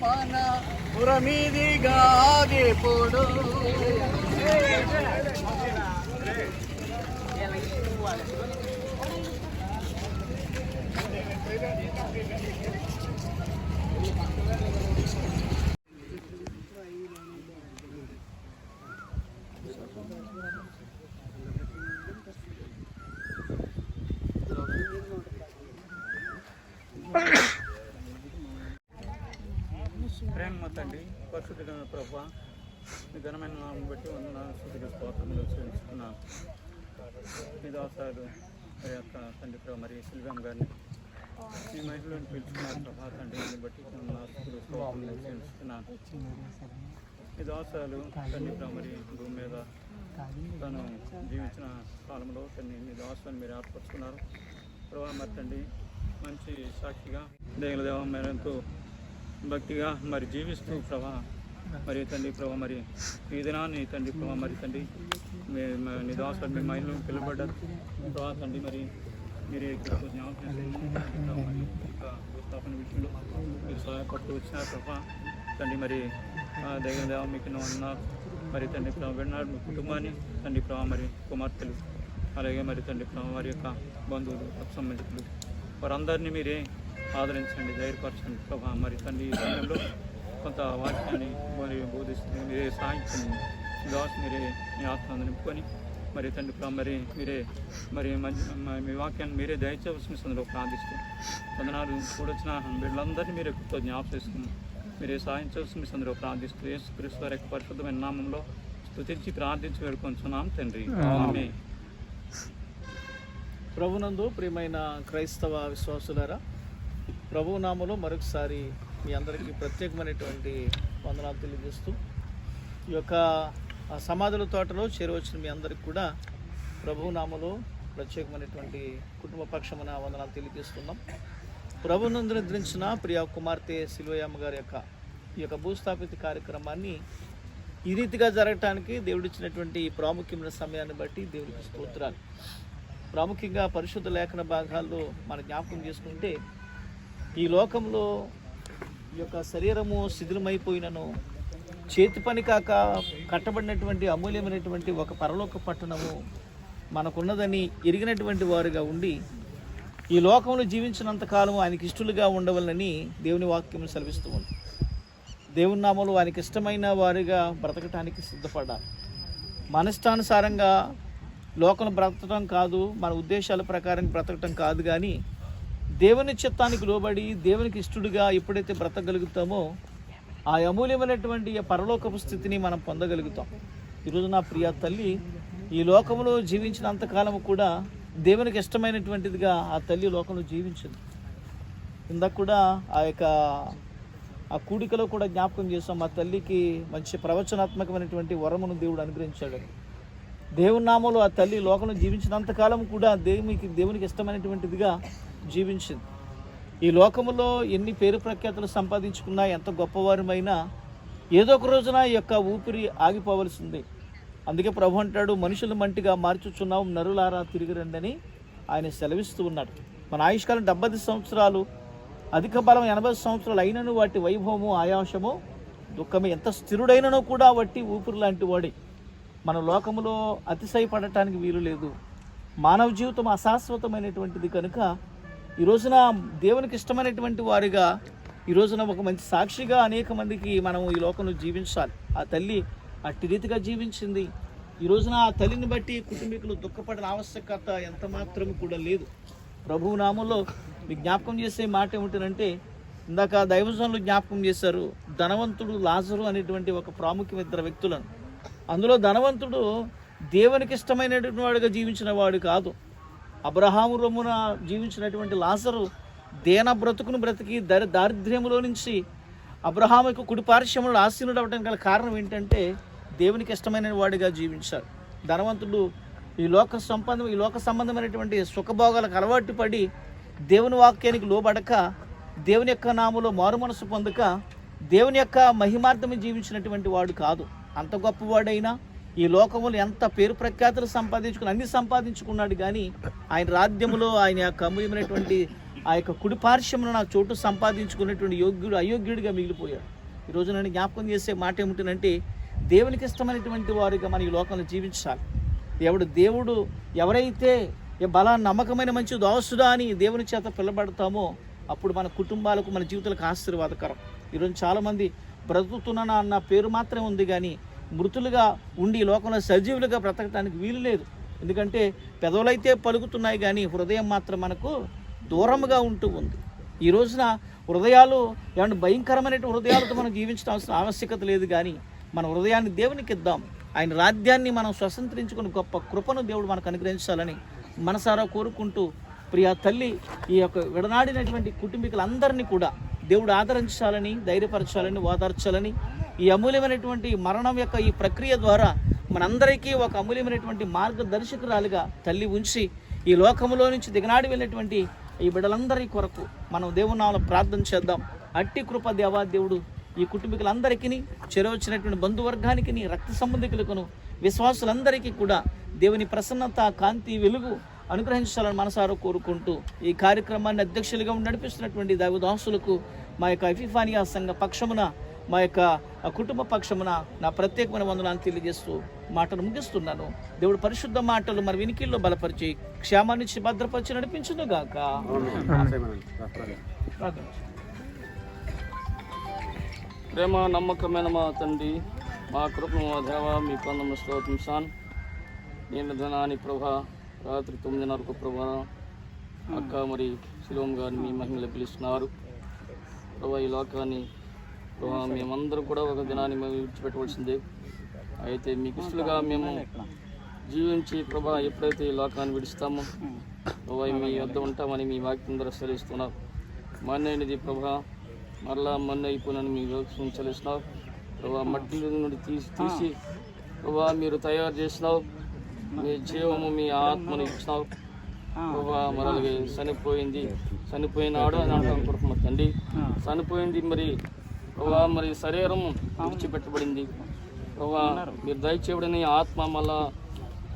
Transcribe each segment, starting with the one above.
మన పురమీదిగా ఆగిపోడు ప్రేమ తండ్రి పరిశుద్ధ ప్రభా మీ ఘనమైన నామం బట్టి వందన శుద్ధిగా స్తోత్రములు చెల్లిస్తున్నాను మీ దాసాలు మరి యొక్క తండ్రి ప్రభు మరి శిల్వం గారిని మీ మహిళలను పిలుచుకున్నారు ప్రభా తండ్రిని బట్టి వందన శుద్ధిగా స్తోత్రములు చూపిస్తున్నాను మీ దాసాలు తండ్రి ప్రభు మరి భూమి మీద తను జీవించిన కాలంలో తన్ని మీ దాసాన్ని మీరు ఏర్పరచుకున్నారు. ప్రభా మరి తండ్రి మంచి సాక్షిగా దేవుల దేవ మేరంతో భక్తిగా మరి జీవిస్తూ ప్రభా మరి తండ్రి ప్రభా మరి ఈ దినాన్ని తండ్రి ప్రభా మరి తండ్రి మీ నీ దాసులు మీ మైండ్లో పిలువబడ్డారు. ప్రభా తండ్రి మరి మీరు జ్ఞాపకం విషయంలో మీరు సహాయపడుతూ వచ్చినారు ప్రభా. తండ్రి మరి ఆ, దైవ దేవ మీకు ఉన్నారు మరి తండ్రి ప్రభా విన్నారు మీ కుటుంబాన్ని. తండ్రి ప్రభా మరి కుమార్తెలు. అలాగే మరి తండ్రి ప్రభా వారి యొక్క బంధువులు సంబంధితులు వారందరినీ మీరే ఆదరించండి ధైర్యపరచండి ప్రభా. మరి తండ్రి ఈ సమయంలో కొంత వాక్యాన్ని మరి బోధిస్తుంది మీరే సాయించండి దాస్ మీరే మీ ఆత్మను నింపుకొని మరి తండ్రి మరి మీరే మరి మ- వాక్యాన్ని మీరే దయచేవలసిన సందులో ప్రార్థిస్తూ వందనాలు. కూడొచ్చిన వీళ్ళందరినీ మీరే కృత జ్ఞాపకం చేసుకుని మీరే సాయించవలసిన సందులో ప్రార్థిస్తూ యేసు క్రీస్తు వారి యొక్క పరిశుద్ధమైన నామంలో స్తుతించి ప్రార్థించి వేడుకొంచున్నాం తండ్రి. ప్రభునందు ప్రియమైన క్రైస్తవ విశ్వాసులారా ప్రభు నామలో మరొకసారి మీ అందరికీ ప్రత్యేకమైనటువంటి వందనాలు తెలియజేస్తూ ఈ యొక్క సమాధుల తోటలో చేరవచ్చిన మీ అందరికి కూడా ప్రభునామలో ప్రత్యేకమైనటువంటి కుటుంబ పక్షమున వందనాలు తెలియజేస్తున్నాం. ప్రభునందు నిద్రించిన ప్రియ కుమార్తె సిల్వయమ్మ గారి యొక్క ఈ యొక్క భూస్థాపిత కార్యక్రమాన్ని ఈ రీతిగా జరగటానికి దేవుడిచ్చినటువంటి ఈ ప్రాముఖ్యమైన సమయాన్ని బట్టి దేవుడికి స్తోత్రాలు. ప్రాముఖ్యంగా పరిశుద్ధ లేఖన భాగాల్లో మన జ్ఞాపకం చేసుకుంటే ఈ లోకంలో ఈ యొక్క శరీరము శిథిలమైపోయినను చేతి పని కాక కట్టబడినటువంటి అమూల్యమైనటువంటి ఒక పరలోక పట్టణము మనకున్నదని ఎరిగినటువంటి వారుగా ఉండి ఈ లోకంలో జీవించినంత కాలం ఆయనకి ఇష్టలుగా ఉండవలనని దేవుని వాక్యం సెలవిస్తూ ఉంది. దేవుని నామలు ఆయనకి ఇష్టమైన వారిగా బ్రతకటానికి సిద్ధపడాలి మనష్టానుసారంగా లోకం బ్రతకటం కాదు మన ఉద్దేశాల ప్రకారం బ్రతకటం కాదు కానీ దేవుని చిత్తానికి లోబడి దేవునికి ఇష్టడుగా ఎప్పుడైతే బ్రతకగలుగుతామో ఆ అమూల్యమైనటువంటి పరలోకపు స్థితిని మనం పొందగలుగుతాం. ఈరోజు నా ప్రియ తల్లి ఈ లోకంలో జీవించినంతకాలం కూడా దేవునికి ఇష్టమైనటువంటిదిగా ఆ తల్లి లోకంలో జీవించింది. ఇందాక కూడా ఆ యొక్క ఆ కూడికలో కూడా జ్ఞాపకం చేసాం మా తల్లికి మంచి ప్రవచనాత్మకమైనటువంటి వరమును దేవుడు అనుగ్రహించాడు. దేవుని నామంలో ఆ తల్లి లోకంలో జీవించినంత కాలం కూడా దేవునికి దేవునికి ఇష్టమైనటువంటిదిగా జీవించింది. ఈ లోకములో ఎన్ని పేరు ప్రఖ్యాతులు సంపాదించుకున్నా ఎంత గొప్పవారమైనా ఏదో ఒక రోజున ఈ యొక్క ఊపిరి ఆగిపోవలసింది. అందుకే ప్రభు అంటాడు మనుషులు మంటిగా మార్చుచున్నాం నరులారా తిరిగి రండని ఆయన సెలవిస్తూ ఉన్నాడు. మన ఆయుష్కాలం డెబ్బై సంవత్సరాలు అధిక బలం ఎనభై సంవత్సరాలు అయినను వాటి వైభవము ఆయాసము దుఃఖమే ఎంత స్థిరుడైనను కూడా వట్టి ఊపిరి లాంటి వాడి. మన లోకములో అతిశయపడటానికి వీలు లేదు. మానవ జీవితం అశాశ్వతమైనటువంటిది కనుక ఈ రోజున దేవునికి ఇష్టమైనటువంటి వారిగా ఈ రోజున ఒక మంచి సాక్షిగా అనేక మందికి మనం ఈ లోకంలో జీవించాలి. ఆ తల్లి అట్టి రీతిగా జీవించింది. ఈ రోజున ఆ తల్లిని బట్టి కుటుంబీకులు దుఃఖపడిన ఆవశ్యకత ఎంత మాత్రం కూడా లేదు. ప్రభువు నామంలో మీ జ్ఞాపకం చేసే మాట ఏమిటంటే ఇందాక దైవజనులు జ్ఞాపకం చేశారు ధనవంతుడు లాజరు అనేటువంటి ఒక ప్రాముఖ్యం ఇద్దరు వ్యక్తులను. అందులో ధనవంతుడు దేవునికి ఇష్టమైనటువంటి వాడుగా జీవించిన వాడు కాదు. అబ్రహాము రొమ్మున జీవించినటువంటి లాజరు దేన బ్రతుకును బ్రతికి దరి దారిద్ర్యములో నుంచి అబ్రహాముకు కుడి పారిశ్రమలో ఆశీనుడు అవడానికి గల కారణం ఏంటంటే దేవునికి ఇష్టమైన వాడిగా జీవించాడు ధనవంతుడు ఈ లోక సంబంధం ఈ లోక సంబంధమైనటువంటి సుఖభోగాలకు అలవాటు పడి దేవుని వాక్యానికి లోబడక దేవుని యొక్క నామలో మారు మనసు పొందక దేవుని యొక్క మహిమార్థమే జీవించినటువంటి వాడు కాదు. అంత గొప్పవాడైనా ఈ లోకములు ఎంత పేరు ప్రఖ్యాతులు సంపాదించుకుని అన్ని సంపాదించుకున్నాడు కానీ ఆయన రాజ్యములో ఆయన యొక్క అమూల్యమైనటువంటి ఆ యొక్క కుడి పార్శ్వమున నా చోటు సంపాదించుకున్నటువంటి యోగ్యుడు అయోగ్యుడిగా మిగిలిపోయాడు. ఈ నన్ను జ్ఞాపకం చేసే మాట ఏమిటంటే దేవునికి ఇష్టమైనటువంటి వారిగా మన ఈ లోకంలో జీవించాలి. ఎవడు దేవుడు ఎవరైతే ఏ బలా నమ్మకమైన మంచి దోస్తుడా అని దేవుని చేత పిలబడతామో అప్పుడు మన కుటుంబాలకు మన జీవితాలకు ఆశీర్వాదకరం. ఈరోజు చాలామంది బ్రతుకుతున్నా అన్న పేరు మాత్రమే ఉంది కానీ మృతులుగా ఉండి ఈ లోకంలో సజీవులుగా బ్రతకటానికి వీలు లేదు. ఎందుకంటే పెదవులైతే పలుకుతున్నాయి కానీ హృదయం మాత్రం మనకు దూరంగా ఉంటూ ఉంది. ఈ రోజున హృదయాలు ఏమంటే భయంకరమైన హృదయాలతో మనం జీవించడం ఆవశ్యకత లేదు కానీ మన హృదయాన్ని దేవునికి ఇద్దాం. ఆయన రాజ్యాన్ని మనం స్వతంత్రించుకుని గొప్ప కృపను దేవుడు మనకు అనుగ్రహించాలని మనసారా కోరుకుంటూ ప్రియ తల్లి ఈ యొక్క విడనాడినటువంటి కుటుంబీకులందరినీ కూడా దేవుడు ఆదరించాలని ధైర్యపరచాలని ఓదార్చాలని ఈ అమూల్యమైనటువంటి మరణం యొక్క ఈ ప్రక్రియ ద్వారా మనందరికీ ఒక అమూల్యమైనటువంటి మార్గదర్శకురాలుగా తల్లి ఉంచి ఈ లోకములో నుంచి దిగనాడి వెళ్ళినటువంటి ఈ బిడ్డలందరి కొరకు మనం దేవునామలో ప్రార్థన చేద్దాం. అట్టి కృప దేవాదేవుడు ఈ కుటుంబీకులందరికీ చెరవచ్చినటువంటి బంధువర్గానికి రక్త సంబంధికులకును విశ్వాసులందరికీ కూడా దేవుని ప్రసన్నత కాంతి వెలుగు అనుగ్రహించాలని మనసారో కోరుకుంటూ ఈ కార్యక్రమాన్ని అధ్యక్షులుగా నడిపిస్తున్నటువంటి దైవదాసులకు మా యొక్క ఎఫిఫానియా సంఘ పక్షమున మా యొక్క కుటుంబ పక్షమున నా ప్రత్యేకమైన వందనాన్ని తెలియజేస్తూ మాటలు ముగిస్తున్నాను. దేవుడు పరిశుద్ధ మాటలు మరి వినికిల్లో బలపరిచి క్షేమాన్ని భద్రపరిచి నడిపించును గాక. ప్రేమ నమ్మకమైన మా తండ్రి మా కృప మా దేవ మీ కొందము స్తోత్రం సాన్. నేను ధనాని ప్రభా రాత్రి తొమ్మిదిన్నరకు ప్రభా అక్క మరి శిలోం గారిని మహిళలు పిలుస్తున్నారు. ప్రభా ఈ లోకాన్ని మేమందరూ మేమందరం కూడా ఒక దినాన్ని మేము విడిచిపెట్టవలసిందే. అయితే మీకు ఇష్టలుగా మేము జీవించి ప్రభా ఎప్పుడైతే ఈ లోకాన్ని విడుస్తామో ప్రభా మీ వద్ద ఉంటామని మీ వాక్యం ద్వారా సెలవిస్తున్నారు మన్నైనది ప్రభా మరలా మన్ను అయిపోయినని మీ యోగం చెల్లిస్తున్నావు ప్రభా మట్టి నుండి తీసి తీసి ప్రభా మీరు తయారు చేసినావు. మీ జీవము మీ ఆత్మను ఇచ్చినావు. ప్రభా మరలగే చనిపోయింది చనిపోయినాడు అని అంటాం కొడుకు తండ్రి. చనిపోయింది మరి ప్రభా మరి శరీరం విడిచిపెట్టబడింది. ప్రభా మీరు దయచేయబడిన ఆత్మ మళ్ళా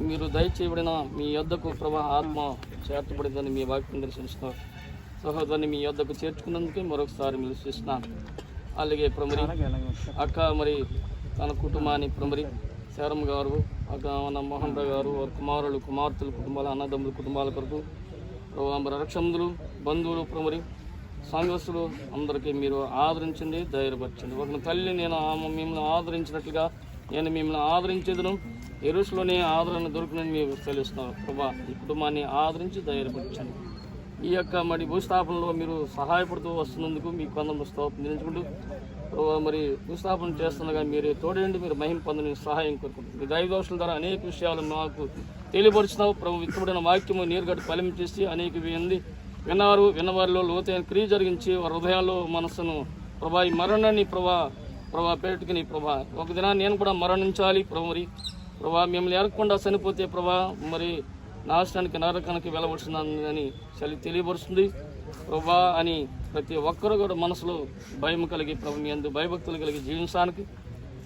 మీరు దయచేయబడిన మీ యొద్దకు ప్రభా ఆత్మ చేర్చబడిందని మీ వాక్యం దర్శిస్తున్నారు సహోదరుని మీ యొద్దకు చేర్చుకున్నందుకే మరొకసారి నిలుస్తున్నాను అలాగే ప్రమరి అక్క మరి తన కుటుంబాన్ని ప్రమరి శరం గారు అక్క మన మోహన్ రావు గారు వారి కుమారులు కుమార్తెలు కుటుంబాల అన్నదమ్ముల కుటుంబాల కొరకు ప్రభా మరి రక్షములు బంధువులు ప్రమరి సంఘస్థులు అందరికీ మీరు ఆదరించండి ధైర్యపరచండి. ఒక తల్లి నేను ఆమె మిమ్మల్ని ఆదరించినట్లుగా నేను మిమ్మల్ని ఆదరించేదను. ఎరుసులోనే ఆదరణ దొరుకునని మీరు తెలుస్తున్నారు. ప్రభా ఈ కుటుంబాన్ని ఆదరించి ధైర్యపరచండి. ఈ యొక్క మరి భూస్థాపనలో మీరు సహాయపడుతూ వస్తున్నందుకు మీ కొందరు స్థాపించుకుంటూ ప్రభా మరి భూస్థాపన చేస్తుండగా మీరు తోడేండి మీరు మహిం పొందని సహాయం కోరుకుంటుంది మీ దైవదోషుల ద్వారా అనేక విషయాలు మాకు తెలియపరిచినావు ప్రభు విత్తబడిన వాక్యము నీరుగడ్డ ఫలం చేసి అనేక వేయండి. విన్నారు విన్నవారిలో లోతైన క్రియ జరిగించి వారి హృదయాల్లో మనస్సును ప్రభా ఈ మరణాన్ని ప్రభా ప్రభా పెట్టుకుని ప్రభా ఒక దినాన్ని నేను కూడా మరణించాలి ప్రభు మరి. ప్రభా మిమ్మల్ని ఎరగకుండా చనిపోతే ప్రభా మరి నాశనానికి నరకానికి వెళ్ళవలసిందని చలి తెలియపరుస్తుంది. ప్రభా అని ప్రతి ఒక్కరు కూడా మనసులో భయం కలిగి ప్రభు మీ అందు భయభక్తులు కలిగి జీవించడానికి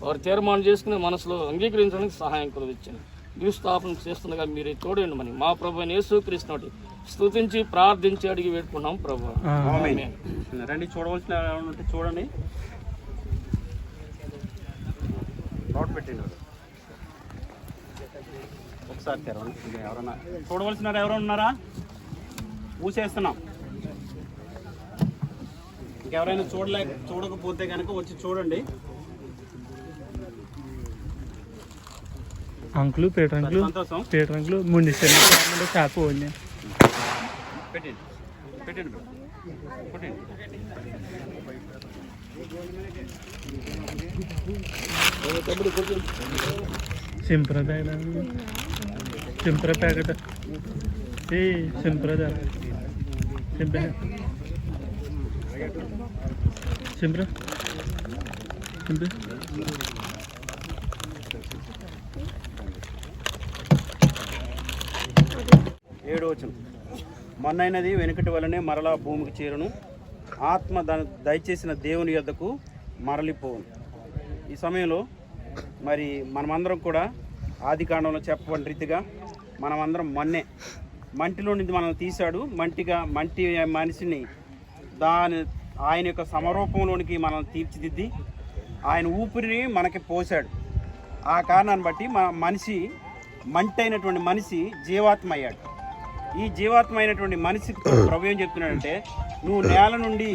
వారు తీర్మానం చేసుకుని మనసులో అంగీకరించడానికి సహాయం కొలవిచ్చింది భూస్థాపన చేస్తుండగా మీరు తోడండి మని మా ప్రభు యేసుక్రీస్తునటి స్తుతించి ప్రార్థించి అడిగి వేడుకున్నాం ప్రభు. ఆమేన్. రండి చూడవలసిన చూడండి. నోట్ పెట్టండి ఒకసారి తెరవండి. ఇంకా ఎవరన్నా చూడవలసిన వారు ఎవరైనా ఉన్నారా? ఊసేస్తున్నాం. ఇంకెవరైనా చూడలేక చూడకపోతే కనుక వచ్చి చూడండి. Uncle Peter uncle Peter uncle ముందు చేప పోయింది సింప్ర ప్యాకెట్ సింప్ర ప్యాకెట్ ఏ సింప్ర సింప్ర సింప్ర సింప్ర ఏడు వచ్చిన మొన్నైనది వెనుకటి వలనే మరలా భూమికి చేరును. ఆత్మ దయచేసిన దేవుని యొద్దకు మరలిపోవును. ఈ సమయంలో మరి మనమందరం కూడా ఆది కాండంలో చెప్పబడిన రీతిగా మనమందరం మొన్నే. మంటిలో నుంచి మనల్ని తీశాడు. మంటిగా మంటి మనిషిని దాని ఆయన యొక్క సమరూపంలోనికి మనల్ని తీర్చిదిద్ది ఆయన ఊపిరిని మనకి పోశాడు. ఆ కారణాన్ని బట్టి మన మనిషి మంటైనటువంటి మనిషి జీవాత్మ అయ్యాడు ఈ జీవాత్మ అయినటువంటి మనిషికి ప్రభు ఏం చెప్తున్నాడంటే నువ్వు నేల నుండి